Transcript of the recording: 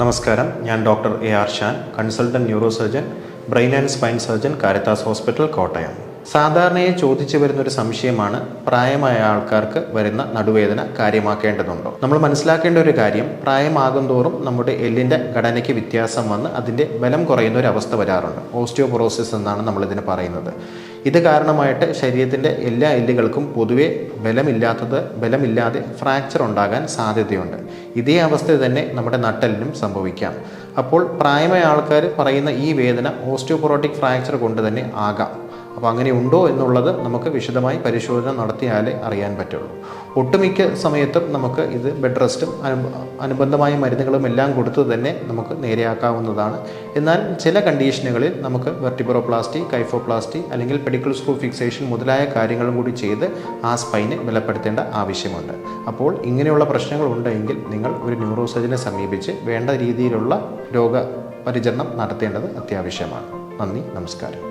നമസ്കാരം. ഞാൻ doctor A R Shan consultant neuro surgeon brain and spine surgeon Caritas hospital Kottayam. സാധാരണയായി ചോദിച്ചു വരുന്ന ഒരു സംശയമാണ് പ്രായമായ ആൾക്കാർക്ക് വരുന്ന നടുവേദന കാര്യമാക്കേണ്ടതുണ്ടോ? നമ്മൾ മനസ്സിലാക്കേണ്ട ഒരു കാര്യം പ്രായമാകും തോറും നമ്മുടെ എല്ലിന്റെ ഘടനയ്ക്ക് വ്യത്യാസം വന്ന് അതിന്റെ ബലം കുറയുന്ന ഒരു അവസ്ഥ വരാറുണ്ട്. ഓസ്റ്റിയോപൊറോസിസ് എന്നാണ് നമ്മളിതിന് പറയുന്നത്. ഇത് കാരണമായിട്ട് ശരീരത്തിന്റെ എല്ലാ എല്ലുകൾക്കും പൊതുവെ ബലമില്ലാത്തത് ബലമില്ലാതെ ഫ്രാക്ചർ ഉണ്ടാകാൻ സാധ്യതയുണ്ട്. ഇതേ അവസ്ഥ തന്നെ നമ്മുടെ നട്ടലിനും സംഭവിക്കാം. അപ്പോൾ പ്രായമായ ആൾക്കാർ പറയുന്ന ഈ വേദന ഓസ്റ്റിയോപൊറോട്ടിക് ഫ്രാക്ചർ കൊണ്ട് തന്നെ ആകാം. അപ്പോൾ അങ്ങനെ ഉണ്ടോ എന്നുള്ളത് നമുക്ക് വിശദമായി പരിശോധന നടത്തിയാലേ അറിയാൻ പറ്റുള്ളൂ. ഒട്ടുമിക്ക സമയത്തും നമുക്ക് ഇത് ബെഡ് റെസ്റ്റും അനുബ അനുബന്ധമായ മരുന്നുകളും എല്ലാം കൊടുത്തു തന്നെ നമുക്ക് നേരെയാക്കാവുന്നതാണ്. എന്നാൽ ചില കണ്ടീഷനുകളിൽ നമുക്ക് വെർട്ടിബ്രോപ്ലാസ്റ്റി കൈഫോപ്ലാസ്റ്റി അല്ലെങ്കിൽ പെഡിക്കൽ സ്ക്രൂ ഫിക്സേഷൻ മുതലായ കാര്യങ്ങളും കൂടി ചെയ്ത് ആ സ്പൈനെ ബലപ്പെടുത്തേണ്ട ആവശ്യമുണ്ട്. അപ്പോൾ ഇങ്ങനെയുള്ള പ്രശ്നങ്ങൾ ഉണ്ടെങ്കിൽ നിങ്ങൾ ഒരു ന്യൂറോ സർജനെ സമീപിച്ച് വേണ്ട രീതിയിലുള്ള രോഗ പരിചരണം നടത്തേണ്ടത് അത്യാവശ്യമാണ്. നന്ദി നമസ്കാരം.